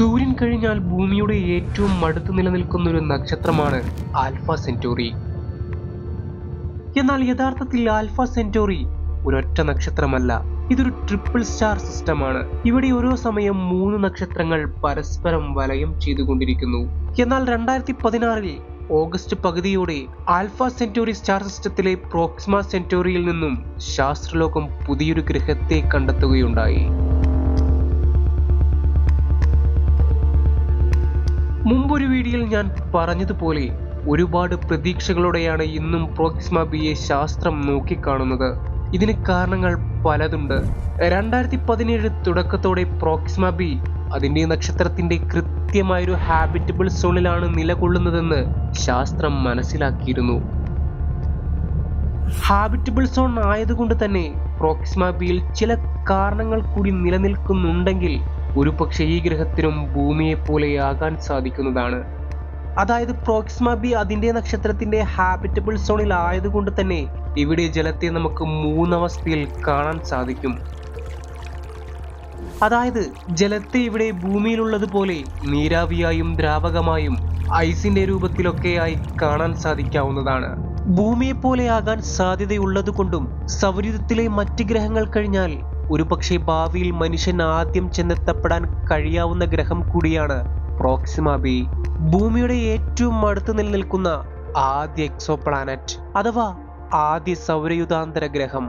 സൂര്യൻ കഴിഞ്ഞാൽ ഭൂമിയുടെ ഏറ്റവും അടുത്ത് നിലനിൽക്കുന്ന ഒരു നക്ഷത്രമാണ് ആൽഫ സെന്റോറി. എന്നാൽ യഥാർത്ഥത്തിൽ ആൽഫ സെന്റോറി ഒരൊറ്റ നക്ഷത്രമല്ല ഇതൊരു ട്രിപ്പിൾ സ്റ്റാർ സിസ്റ്റമാണ്. ഇവിടെ ഓരോ സമയം മൂന്ന് നക്ഷത്രങ്ങൾ പരസ്പരം വലയം ചെയ്തുകൊണ്ടിരിക്കുന്നു. എന്നാൽ രണ്ടായിരത്തി പതിനാറിൽ ഓഗസ്റ്റ് പകുതിയോടെ ആൽഫ സെന്റോറി സ്റ്റാർ സിസ്റ്റത്തിലെ പ്രോക്സിമ സെന്റോറിയിൽ നിന്നും ശാസ്ത്രലോകം പുതിയൊരു ഗ്രഹത്തെ കണ്ടെത്തുകയുണ്ടായി. മുമ്പൊരു വീഡിയോയിൽ ഞാൻ പറഞ്ഞതുപോലെ ഒരുപാട് പ്രതീക്ഷകളോടെയാണ് ഇന്നും പ്രോക്സിമ ബിയെ ശാസ്ത്രം നോക്കിക്കാണുന്നത്. ഇതിന് കാരണങ്ങൾ പലതുണ്ട്. രണ്ടായിരത്തി പതിനേഴ് തുടക്കത്തോടെ പ്രോക്സിമ ബി അതിന്റെ നക്ഷത്രത്തിന്റെ കൃത്യമായൊരു ഹാബിറ്റബിൾ സോണിലാണ് നിലകൊള്ളുന്നതെന്ന് ശാസ്ത്രം മനസ്സിലാക്കിയിരുന്നു. ഹാബിറ്റബിൾ സോൺ ആയതുകൊണ്ട് തന്നെ പ്രോക്സിമ ബിയിൽ ചില കാരണങ്ങൾ കൂടി നിലനിൽക്കുന്നുണ്ടെങ്കിൽ ഒരു പക്ഷേ ഈ ഗ്രഹത്തിനും ഭൂമിയെ പോലെയാകാൻ സാധിക്കുന്നതാണ്. അതായത് പ്രോക്സിമ ബി അതിന്റെ നക്ഷത്രത്തിന്റെ ഹാബിറ്റബിൾ സോണിൽ ആയതുകൊണ്ട് തന്നെ ഇവിടെ ജലത്തെ നമുക്ക് മൂന്നവസ്ഥയിൽ കാണാൻ സാധിക്കും. അതായത് ജലത്തെ ഇവിടെ ഭൂമിയിലുള്ളതുപോലെ നീരാവിയായും ദ്രാവകമായും ഐസിന്റെ രൂപത്തിലൊക്കെയായി കാണാൻ സാധിക്കാവുന്നതാണ്. ഭൂമിയെ പോലെയാകാൻ സാധ്യതയുള്ളതുകൊണ്ടും സൗരയൂഥത്തിലെ മറ്റ് ഗ്രഹങ്ങൾ കഴിഞ്ഞാൽ ഒരുപക്ഷെ ഭാവിയിൽ മനുഷ്യൻ ആദ്യം ചെന്നെത്തപ്പെടാൻ കഴിയാവുന്ന ഗ്രഹം കൂടിയാണ് പ്രോക്സിമ ബി ഭൂമിയുടെ ഏറ്റവും അടുത്ത് നിലനിൽക്കുന്ന ആദ്യ എക്സോ പ്ലാനറ്റ് അഥവാ ആദ്യ സൗരയുധാന്തര ഗ്രഹം.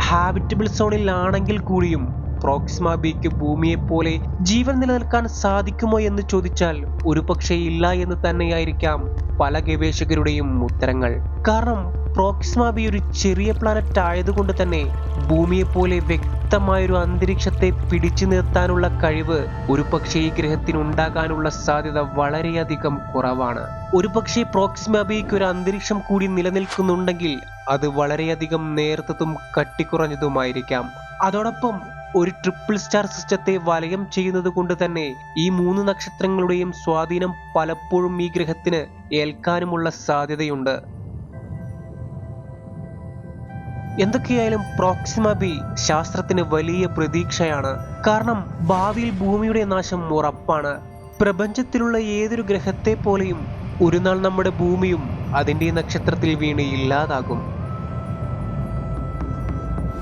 ഹാബിറ്റബിൾ സോണിൽ ആണെങ്കിൽ കൂടിയും പ്രോക്സിമ ബിക്ക് ഭൂമിയെ പോലെ ജീവൻ നിലനിൽക്കാൻ സാധിക്കുമോ എന്ന് ചോദിച്ചാൽ ഒരുപക്ഷെ ഇല്ല എന്ന് തന്നെയായിരിക്കാം പല ഗവേഷകരുടെയും ഉത്തരങ്ങൾ. കാരണം പ്രോക്സിമ ബി ഒരു ചെറിയ പ്ലാനറ്റ് ആയതുകൊണ്ട് തന്നെ ഭൂമിയെ പോലെ വ്യക്തമായൊരു അന്തരീക്ഷത്തെ പിടിച്ചു നിർത്താനുള്ള കഴിവ് ഒരു പക്ഷേ ഈ ഗ്രഹത്തിന് ഉണ്ടാകാനുള്ള സാധ്യത വളരെയധികം കുറവാണ്. ഒരു പക്ഷേ പ്രോക്സിമ ബിക്ക് ഒരു അന്തരീക്ഷം കൂടി നിലനിൽക്കുന്നുണ്ടെങ്കിൽ അത് വളരെയധികം നേർത്തതും കട്ടിക്കുറഞ്ഞതുമായിരിക്കാം. അതോടൊപ്പം ഒരു ട്രിപ്പിൾ സ്റ്റാർ സിസ്റ്റത്തെ വലയം ചെയ്യുന്നത് കൊണ്ട് തന്നെ ഈ മൂന്ന് നക്ഷത്രങ്ങളുടെയും സ്വാധീനം പലപ്പോഴും ഈ ഗ്രഹത്തിന് ഏൽക്കാനുമുള്ള സാധ്യതയുണ്ട്. എന്തൊക്കെയായാലും പ്രോക്സിമ ബി ശാസ്ത്രത്തിന് വലിയ പ്രതീക്ഷയാണ്. കാരണം ഭാവിയിൽ ഭൂമിയുടെ നാശം ഉറപ്പാണ്. പ്രപഞ്ചത്തിലുള്ള ഏതൊരു ഗ്രഹത്തെ പോലെയും ഒരു നാൾ നമ്മുടെ ഭൂമിയും അതിന്റെ നക്ഷത്രത്തിൽ വീണ് ഇല്ലാതാകും.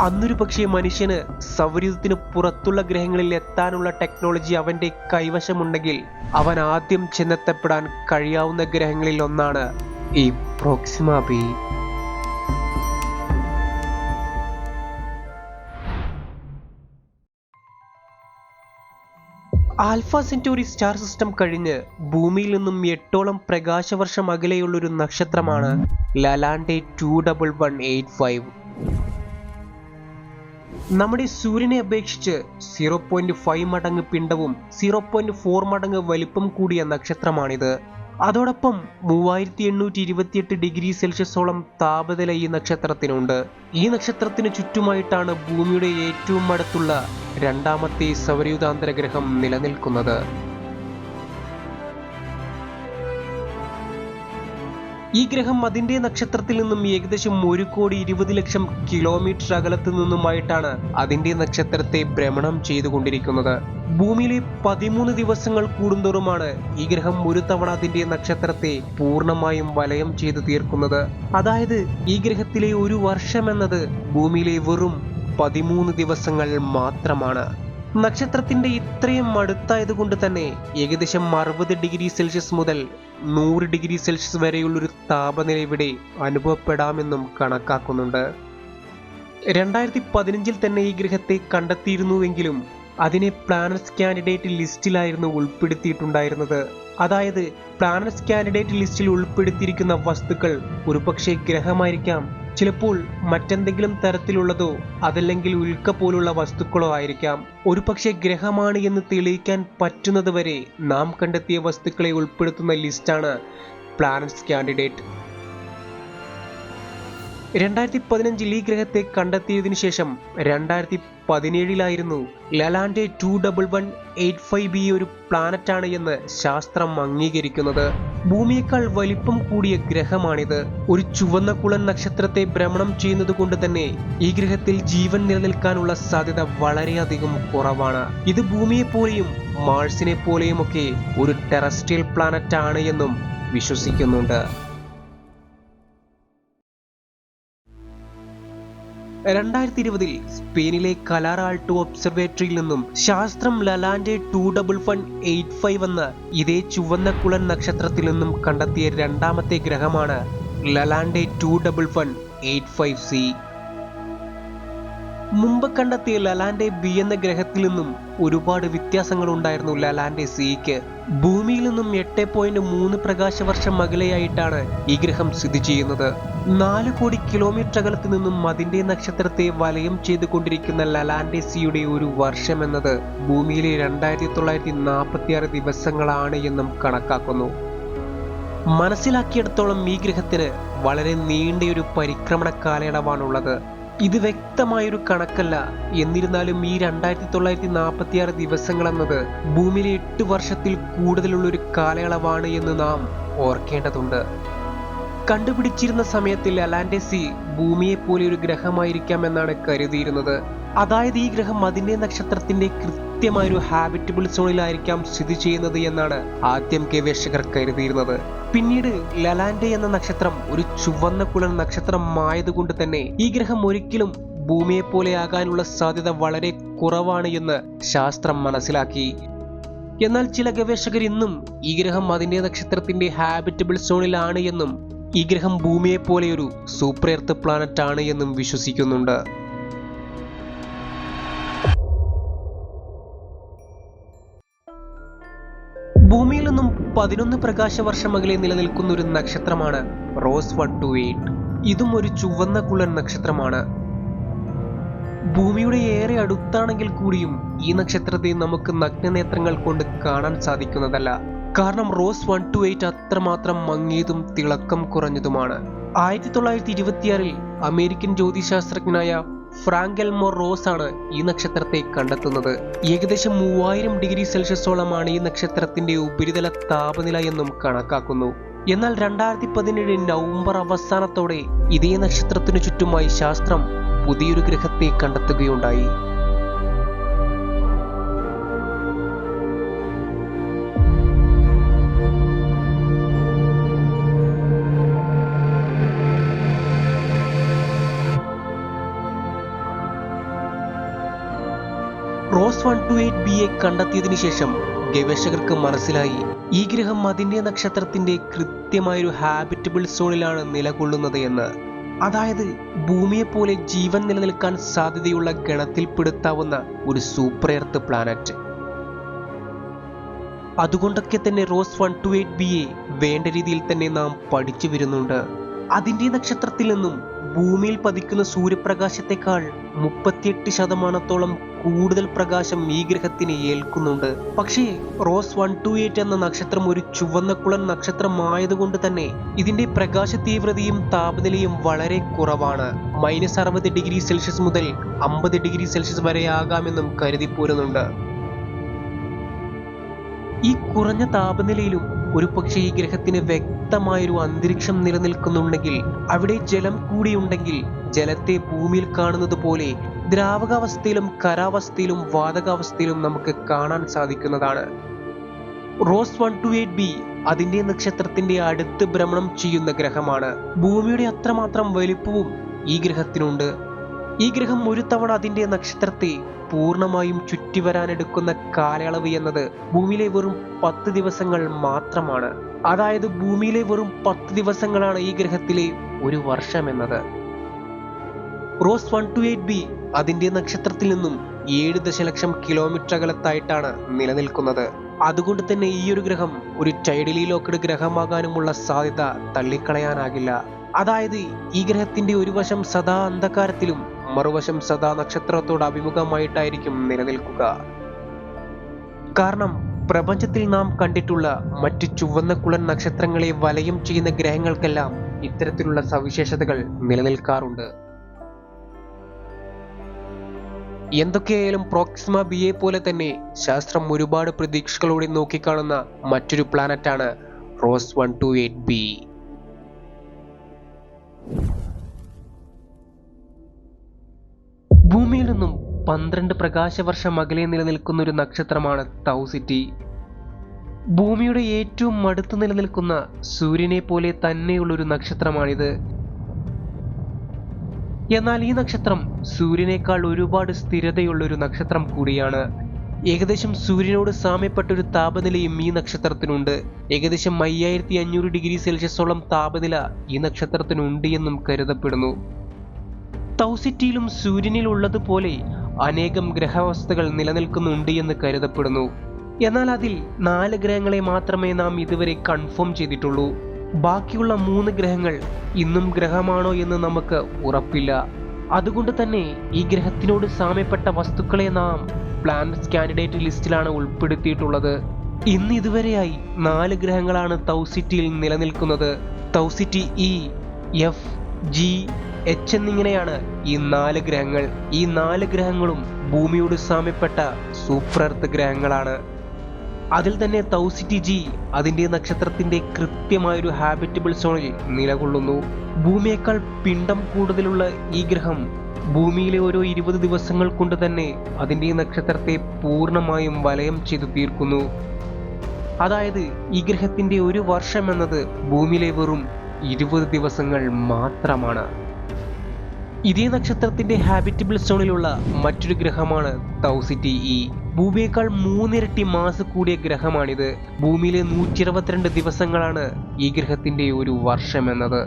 അന്നൊരു പക്ഷേ മനുഷ്യന് സൗരയൂഥത്തിന് പുറത്തുള്ള ഗ്രഹങ്ങളിൽ എത്താനുള്ള ടെക്നോളജി അവന്റെ കൈവശമുണ്ടെങ്കിൽ അവൻ ആദ്യം ചെന്നെത്തപ്പെടാൻ കഴിയാവുന്ന ഗ്രഹങ്ങളിൽ ഒന്നാണ് ഈ Proxima B Alpha Centauri star system കഴിഞ്ഞ് ഭൂമിയിൽ നിന്നും എട്ടോളം പ്രകാശവർഷം അകലെയുള്ള ഒരു നക്ഷത്രമാണ് Lalande two double one eight five. നമ്മുടെ സൂര്യനെ അപേക്ഷിച്ച് സീറോ പോയിന്റ് ഫൈവ് മടങ്ങ് പിണ്ടവും സീറോ പോയിന്റ് ഫോർ മടങ്ങ് വലിപ്പം കൂടിയ നക്ഷത്രമാണിത്. അതോടൊപ്പം മൂവായിരത്തി എണ്ണൂറ്റി ഇരുപത്തിയെട്ട് ഡിഗ്രി സെൽഷ്യസോളം താപനില ഈ നക്ഷത്രത്തിനുണ്ട്. ഈ നക്ഷത്രത്തിന് ചുറ്റുമായിട്ടാണ് ഭൂമിയുടെ ഏറ്റവും അടുത്തുള്ള രണ്ടാമത്തെ സൗരയുതാന്തര ഗ്രഹം നിലനിൽക്കുന്നത്. ഈ ഗ്രഹം അതിന്റെ നക്ഷത്രത്തിൽ നിന്നും ഏകദേശം ഒരു കോടി ഇരുപത് ലക്ഷം കിലോമീറ്റർ അകലത്തിൽ നിന്നുമായിട്ടാണ് അതിന്റെ നക്ഷത്രത്തെ ഭ്രമണം ചെയ്തുകൊണ്ടിരിക്കുന്നത്. ഭൂമിയിലെ പതിമൂന്ന് ദിവസങ്ങൾ കൂടുന്തോറുമാണ് ഈ ഗ്രഹം ഒരു തവണ അതിന്റെ നക്ഷത്രത്തെ പൂർണമായും വലയം ചെയ്തു തീർക്കുന്നത്. അതായത് ഈ ഗ്രഹത്തിലെ ഒരു വർഷം എന്നത് ഭൂമിയിലെ വെറും പതിമൂന്ന് ദിവസങ്ങൾ മാത്രമാണ്. നക്ഷത്രത്തിന്റെ ഇത്രയും അടുത്തായതുകൊണ്ട് തന്നെ ഏകദേശം അറുപത് ഡിഗ്രി സെൽഷ്യസ് മുതൽ നൂറ് ഡിഗ്രി സെൽഷ്യസ് വരെയുള്ളൊരു താപനില ഇവിടെ അനുഭവപ്പെടാമെന്നും കണക്കാക്കുന്നുണ്ട്. രണ്ടായിരത്തി പതിനഞ്ചിൽ തന്നെ ഈ ഗ്രഹത്തെ കണ്ടെത്തിയിരുന്നുവെങ്കിലും അതിനെ പ്ലാനറ്റ്സ് കാൻഡിഡേറ്റ് ലിസ്റ്റിലായിരുന്നു ഉൾപ്പെടുത്തിയിട്ടുണ്ടായിരുന്നത്. അതായത് പ്ലാനറ്റ്സ് കാൻഡിഡേറ്റ് ലിസ്റ്റിൽ ഉൾപ്പെടുത്തിയിരിക്കുന്ന വസ്തുക്കൾ ഒരുപക്ഷെ ഗ്രഹമായിരിക്കാം ചിലപ്പോൾ മറ്റെന്തെങ്കിലും തരത്തിലുള്ളതോ അതല്ലെങ്കിൽ ഉൽക്ക പോലുള്ള വസ്തുക്കളോ ആയിരിക്കാം. ഒരുപക്ഷെ ഗ്രഹമാണ് എന്ന് തെളിയിക്കാൻ പറ്റുന്നതുവരെ നാം കണ്ടെത്തിയ വസ്തുക്കളെ ഉൾപ്പെടുത്തുന്ന ലിസ്റ്റാണ് പ്ലാനറ്റ്സ് കാൻഡിഡേറ്റ്. രണ്ടായിരത്തി പതിനഞ്ചിൽ ഈ ഗ്രഹത്തെ കണ്ടെത്തിയതിനു ശേഷം രണ്ടായിരത്തി പതിനേഴിലായിരുന്നു Lalande two double one eight five B ഒരു പ്ലാനറ്റാണ് എന്ന് ശാസ്ത്രം അംഗീകരിക്കുന്നത്. ഭൂമിയേക്കാൾ വലിപ്പം കൂടിയ ഗ്രഹമാണിത്. ഒരു ചുവന്ന കുളൻ നക്ഷത്രത്തെ ഭ്രമണം ചെയ്യുന്നത് കൊണ്ട് തന്നെ ഈ ഗ്രഹത്തിൽ ജീവൻ നിലനിൽക്കാനുള്ള സാധ്യത വളരെയധികം കുറവാണ്. ഇത് ഭൂമിയെ പോലെയും മാഴ്സിനെ പോലെയുമൊക്കെ ഒരു ടെറസ്ട്രിയൽ പ്ലാനറ്റ് എന്നും വിശ്വസിക്കുന്നുണ്ട്. രണ്ടായിരത്തി ഇരുപതിൽ സ്പെയിനിലെ കലാർ ഒബ്സർവേറ്ററിയിൽ നിന്നും ശാസ്ത്രം Lalande two double one eight five എന്ന ഇതേ ചുവന്ന കുളൻ നക്ഷത്രത്തിൽ നിന്നും കണ്ടെത്തിയ രണ്ടാമത്തെ ഗ്രഹമാണ് Lalande two double one eight five C. മുമ്പ് കണ്ടെത്തിയ ലലാൻഡെ ബി എന്ന ഗ്രഹത്തിൽ നിന്നും ഒരുപാട് വ്യത്യാസങ്ങൾ ഉണ്ടായിരുന്നു ലലാൻഡെ സിക്ക്. ഭൂമിയിൽ നിന്നും എട്ട് പോയിന്റ് മൂന്ന് പ്രകാശവർഷം അകലെയായിട്ടാണ് ഈ ഗ്രഹം സ്ഥിതി ചെയ്യുന്നത്. നാല് കോടി കിലോമീറ്റർ അകലത്ത് നിന്നും അതിന്റെ നക്ഷത്രത്തെ വലയം ചെയ്തുകൊണ്ടിരിക്കുന്ന ലലാൻഡെ സിയുടെ ഒരു വർഷം എന്നത് ഭൂമിയിലെ രണ്ടായിരത്തി തൊള്ളായിരത്തി നാൽപ്പത്തി ആറ് ദിവസങ്ങളാണ് എന്നും കണക്കാക്കുന്നു. മനസ്സിലാക്കിയിടത്തോളം ഈ ഗ്രഹത്തിന് വളരെ നീണ്ടയൊരു പരിക്രമണ കാലയളവാണുള്ളത്. ഇത് വ്യക്തമായൊരു കണക്കല്ല. എന്നിരുന്നാലും ഈ രണ്ടായിരത്തി തൊള്ളായിരത്തി നാൽപ്പത്തി ആറ് ദിവസങ്ങൾ എന്നത് ഭൂമിയിലെ എട്ട് വർഷത്തിൽ കൂടുതലുള്ള ഒരു കാലയളവാണ് എന്ന് നാം ഓർക്കേണ്ടതുണ്ട്. കണ്ടുപിടിച്ചിരുന്ന സമയത്തിൽ അലാൻഡെസി ഭൂമിയെ പോലെ ഒരു ഗ്രഹമായിരിക്കാം എന്നാണ് കരുതിയിരുന്നത്. അതായത് ഈ ഗ്രഹം അതിന്റെ നക്ഷത്രത്തിന്റെ കൃത്യമായ ഒരു ഹാബിറ്റബിൾ സോണിലായിരിക്കാം സ്ഥിതി ചെയ്യുന്നത് എന്നാണ് ആദ്യം ഗവേഷകർ കരുതിയിരുന്നത്. പിന്നീട് ലലാൻഡെ എന്ന നക്ഷത്രം ഒരു ചുവന്ന കുളൻ നക്ഷത്രമായതുകൊണ്ട് തന്നെ ഈ ഗ്രഹം ഒരിക്കലും ഭൂമിയെ പോലെ ആകാനുള്ള സാധ്യത വളരെ കുറവാണ് എന്ന് ശാസ്ത്രം മനസ്സിലാക്കി. എന്നാൽ ചില ഗവേഷകർ ഇന്നും ഈ ഗ്രഹം അതിന്റെ നക്ഷത്രത്തിന്റെ ഹാബിറ്റബിൾ സോണിലാണ് എന്നും ഈ ഗ്രഹം ഭൂമിയെ പോലെ ഒരു സൂപ്പർ എർത്ത് പ്ലാനറ്റ് ആണ് എന്നും വിശ്വസിക്കുന്നുണ്ട്. ഭൂമിയിൽ നിന്നും പതിനൊന്ന് പ്രകാശവർഷം അകലെ നിലനിൽക്കുന്ന ഒരു നക്ഷത്രമാണ് റോസ് വൺ ടു എയ്റ്റ്. ഇതും ഒരു ചുവന്ന കുളൻ നക്ഷത്രമാണ്. ഭൂമിയുടെ ഏറെ അടുത്താണെങ്കിൽ കൂടിയും ഈ നക്ഷത്രത്തെ നമുക്ക് നഗ്നനേത്രങ്ങൾ കൊണ്ട് കാണാൻ സാധിക്കുന്നതല്ല. കാരണം റോസ് വൺ ടു എയ്റ്റ് അത്രമാത്രം മങ്ങിയതും തിളക്കം കുറഞ്ഞതുമാണ്. ആയിരത്തി തൊള്ളായിരത്തി ഇരുപത്തിയാറിൽ അമേരിക്കൻ ജ്യോതിശാസ്ത്രജ്ഞനായ ഫ്രാങ്കൽ മോർ റോസ് ആണ് ഈ നക്ഷത്രത്തെ കണ്ടെത്തുന്നത്. ഏകദേശം മൂവായിരം ഡിഗ്രി സെൽഷ്യസോളമാണ് ഈ നക്ഷത്രത്തിന്റെ ഉപരിതല താപനില എന്നും കണക്കാക്കുന്നു. എന്നാൽ രണ്ടായിരത്തി പതിനേഴ് നവംബർ അവസാനത്തോടെ ഇതേ നക്ഷത്രത്തിനു ചുറ്റുമായി ശാസ്ത്രം പുതിയൊരു ഗ്രഹത്തെ കണ്ടെത്തുകയുണ്ടായി. വൺ കണ്ടെത്തിയതിനു ശേഷം ഗവേഷകർക്ക് മനസ്സിലായി. ഈ ഗ്രഹം അതിന്റെ നക്ഷത്രത്തിന്റെ കൃത്യമായൊരു ഹാബിറ്റബിൾ സോണിലാണ് നിലകൊള്ളുന്നത് എന്ന്. അതായത് ഭൂമിയെ പോലെ ജീവൻ നിലനിൽക്കാൻ സാധ്യതയുള്ള ഗണത്തിൽപ്പെടുത്താവുന്ന ഒരു സൂപ്പർ എർത്ത് പ്ലാനറ്റ് അതുകൊണ്ടൊക്കെ തന്നെ Ross one two eight B A വേണ്ട രീതിയിൽ തന്നെ നാം പഠിച്ചു വരുന്നുണ്ട്. അതിന്റെ നക്ഷത്രത്തിൽ നിന്നും ഭൂമിയിൽ പതിക്കുന്ന സൂര്യപ്രകാശത്തെക്കാൾ മുപ്പത്തിയെട്ട് ശതമാനത്തോളം കൂടുതൽ പ്രകാശം ഈ ഗ്രഹത്തിന് ഏൽക്കുന്നുണ്ട്. പക്ഷേ റോസ് വൺ ടു എയ്റ്റ് എന്ന നക്ഷത്രം ഒരു ചുവന്ന കുളൻ നക്ഷത്രമായതുകൊണ്ട് തന്നെ ഇതിന്റെ പ്രകാശ തീവ്രതയും താപനിലയും വളരെ കുറവാണ്. മൈനസ് അറുപത് ഡിഗ്രി സെൽഷ്യസ് മുതൽ അമ്പത് ഡിഗ്രി സെൽഷ്യസ് വരെ ആകാമെന്നും കരുതിപ്പോരുന്നുണ്ട്. ഈ കുറഞ്ഞ താപനിലയിലും ഒരു പക്ഷേ ഈ ഗ്രഹത്തിന് വ്യക്തമായൊരു അന്തരീക്ഷം നിലനിൽക്കുന്നുണ്ടെങ്കിൽ അവിടെ ജലം കൂടിയുണ്ടെങ്കിൽ ജലത്തെ ഭൂമിയിൽ കാണുന്നത് പോലെ ദ്രാവകാവസ്ഥയിലും കരാവസ്ഥയിലും വാതകാവസ്ഥയിലും നമുക്ക് കാണാൻ സാധിക്കുന്നതാണ്. Ross one two eight B അതിന്റെ നക്ഷത്രത്തിന്റെ അടുത്ത് ഭ്രമണം ചെയ്യുന്ന ഗ്രഹമാണ്. ഭൂമിയുടെ അത്രമാത്രം വലിപ്പവും ഈ ഗ്രഹത്തിനുണ്ട്. ഈ ഗ്രഹം ഒരു തവണ അതിന്റെ നക്ഷത്രത്തെ പൂർണമായും ചുറ്റി വരാനെടുക്കുന്ന കാലയളവ് എന്നത് ഭൂമിയിലെ വെറും പത്ത് ദിവസങ്ങൾ മാത്രമാണ്. അതായത് ഭൂമിയിലെ വെറും പത്ത് ദിവസങ്ങളാണ് ഈ ഗ്രഹത്തിലെ ഒരു വർഷം എന്നത്. Ross one two eight B അതിന്റെ നക്ഷത്രത്തിൽ നിന്നും ഏഴ് ദശലക്ഷം കിലോമീറ്റർ അകലത്തായിട്ടാണ് നിലനിൽക്കുന്നത്. അതുകൊണ്ട് തന്നെ ഈ ഒരു ഗ്രഹം ഒരു ടൈഡലി ലോക്കഡ് ഗ്രഹമാകാനുമുള്ള സാധ്യത തള്ളിക്കളയാനാകില്ല. അതായത് ഈ ഗ്രഹത്തിന്റെ ഒരു വശം സദാ അന്ധകാരത്തിലും മറുവശം സദാ നക്ഷത്രത്തോട് അഭിമുഖമായിട്ടായിരിക്കും നിലനിൽക്കുക. കാരണം പ്രപഞ്ചത്തിൽ നാം കണ്ടിട്ടുള്ള മറ്റ് ചുവന്ന കുളൻ നക്ഷത്രങ്ങളെ വലയം ചെയ്യുന്ന ഗ്രഹങ്ങൾക്കെല്ലാം ഇത്തരത്തിലുള്ള സവിശേഷതകൾ നിലനിൽക്കാറുണ്ട്. എന്തൊക്കെയായാലും പ്രോക്സിമ ബിയെ പോലെ തന്നെ ശാസ്ത്രം ഒരുപാട് പ്രതീക്ഷകളോടെ നോക്കിക്കാണുന്ന മറ്റൊരു പ്ലാനറ്റാണ് Ross one two eight B. പന്ത്രണ്ട് പ്രകാശവർഷം അകലെ നിലനിൽക്കുന്ന ഒരു നക്ഷത്രമാണ് തൗ സിറ്റി. ഭൂമിയുടെ ഏറ്റവും അടുത്ത് നിലനിൽക്കുന്ന സൂര്യനെ പോലെ തന്നെയുള്ളൊരു നക്ഷത്രമാണിത്. എന്നാൽ ഈ നക്ഷത്രം സൂര്യനേക്കാൾ ഒരുപാട് സ്ഥിരതയുള്ള ഒരു നക്ഷത്രം കൂടിയാണ്. ഏകദേശം സൂര്യനോട് സാമ്യപ്പെട്ട ഒരു താപനിലയും ഈ നക്ഷത്രത്തിനുണ്ട്. ഏകദേശം അയ്യായിരത്തി അഞ്ഞൂറ് ഡിഗ്രി സെൽഷ്യസോളം താപനില ഈ നക്ഷത്രത്തിനുണ്ട് എന്നും കരുതപ്പെടുന്നു. തൗസിറ്റിയിലും സൂര്യനിൽ ഉള്ളതുപോലെ അനേകം ഗ്രഹവസ്തുക്കൾ നിലനിൽക്കുന്നുണ്ട് എന്ന് കരുതപ്പെടുന്നു. എന്നാൽ അതിൽ നാല് ഗ്രഹങ്ങളെ മാത്രമേ നാം ഇതുവരെ കൺഫേം ചെയ്തിട്ടുള്ളൂ. ബാക്കിയുള്ള മൂന്ന് ഗ്രഹങ്ങൾ ഇന്നും ഗ്രഹമാണോ എന്ന് നമുക്ക് ഉറപ്പില്ല. അതുകൊണ്ട് തന്നെ ഈ ഗ്രഹത്തിനോട് സാമ്യപ്പെട്ട വസ്തുക്കളെ നാം പ്ലാനറ്റ്സ് കാൻഡിഡേറ്റ് ലിസ്റ്റിലാണ് ഉൾപ്പെടുത്തിയിട്ടുള്ളത്. ഇന്ന് ഇതുവരെയായി നാല് ഗ്രഹങ്ങളാണ് തൗസിറ്റിയിൽ നിലനിൽക്കുന്നത്. Tau Ceti E F G H എന്നിങ്ങനെയാണ് ഈ നാല് ഗ്രഹങ്ങൾ. ഈ നാല് ഗ്രഹങ്ങളും ഭൂമിയോട് സാമ്യപ്പെട്ട എർത്ത് ഗ്രഹങ്ങളാണ്. അതിൽ തന്നെ തൗസിറ്റി ജി അതിന്റെ നക്ഷത്രത്തിന്റെ കൃത്യമായൊരു ഹാബിറ്റബിൾ സോണിൽ നിലകൊള്ളുന്നു. ഭൂമിയേക്കാൾ പിണ്ടം കൂടുതലുള്ള ഈ ഗ്രഹം ഭൂമിയിലെ ഓരോ ഇരുപത് ദിവസങ്ങൾ കൊണ്ട് തന്നെ അതിന്റെ നക്ഷത്രത്തെ പൂർണമായും വലയം ചെയ്തു തീർക്കുന്നു. അതായത് ഈ ഗ്രഹത്തിന്റെ ഒരു വർഷം എന്നത് ഭൂമിയിലെ വെറും ഇരുപത് ദിവസങ്ങൾ മാത്രമാണ്. ഇതേ നക്ഷത്രത്തിന്റെ ഹാബിറ്റബിൾ സോണിലുള്ള മറ്റൊരു ഗ്രഹമാണ് തൗസിറ്റി ഇ ഭൂമിയേക്കാൾ മൂന്നിരട്ടി മാസ് കൂടിയ ഗ്രഹമാണിത്. ഭൂമിയിലെ നൂറ്റി അറുപത്തിരണ്ട് ദിവസങ്ങളാണ് ഈ ഗ്രഹത്തിന്റെ ഒരു വർഷം എന്നത്.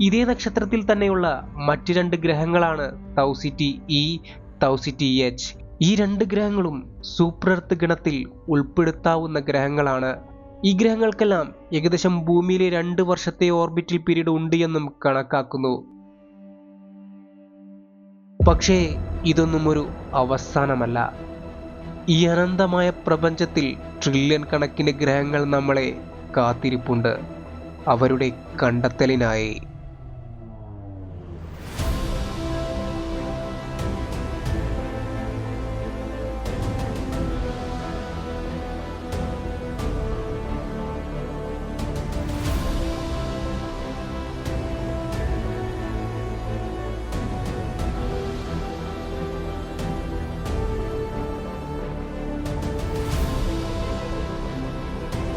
ഇതേ നക്ഷത്രത്തിൽ തന്നെയുള്ള മറ്റു രണ്ട് ഗ്രഹങ്ങളാണ് തൗസിറ്റി ഇ തൗസിറ്റി എച്ച് ഈ രണ്ട് ഗ്രഹങ്ങളും സൂപ്രർത്ത് ഗണത്തിൽ ഉൾപ്പെടുത്താവുന്ന ഗ്രഹങ്ങളാണ്. ഈ ഗ്രഹങ്ങൾക്കെല്ലാം ഏകദേശം ഭൂമിയിലെ രണ്ട് വർഷത്തെ ഓർബിറ്റൽ പീരീഡ് ഉണ്ട് എന്നും കണക്കാക്കുന്നു. പക്ഷേ ഇതൊന്നും ഒരു അവസാനമല്ല. ഈ അനന്തമായ പ്രപഞ്ചത്തിൽ ട്രില്യൺ കണക്കിന് ഗ്രഹങ്ങൾ നമ്മളെ കാത്തിരിപ്പുണ്ട്. അവരുടെ കണ്ടെത്തലിനായി.